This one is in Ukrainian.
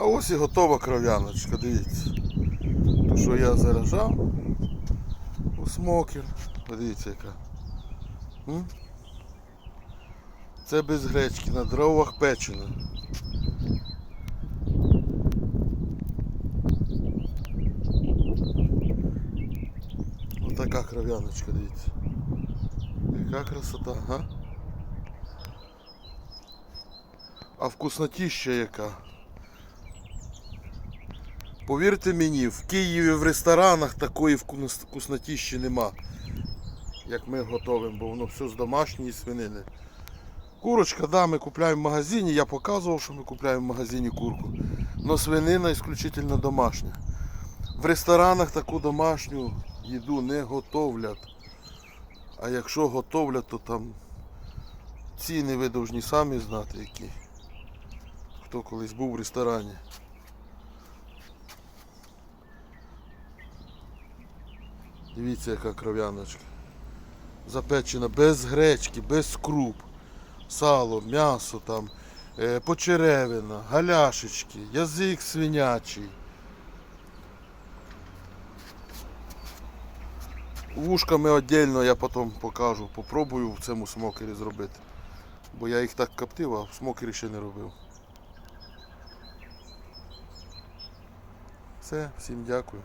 А ось і готова кров'яночка, дивіться. То, що я заражав у смокер. Подивіться яка. М? Це без гречки, на дровах печено. Отака кров'яночка, дивіться. Яка красота, га? А вкуснотіща яка. Повірте мені, в Києві в ресторанах такої вкус- вкуснотіщі нема, як ми готовимо, бо воно все з домашньої свинини. Курочка, да, ми купляємо в магазині, я показував, що ми купляємо в магазині курку. Но свинина исключительно домашня. В ресторанах таку домашню їду не готовлять. А якщо готовлять, то там ціни ви повинні самі знати які. Хто колись був в ресторані. Дивіться, яка кров'яночка. Запечена без гречки, без круп. Сало, м'ясо там, е, почеревина, галяшечки, язик свинячий. Вушками віддільно я потім покажу, попробую в цьому смокері зробити. Бо я їх так коптив, а в смокері ще не робив. Все, всім дякую.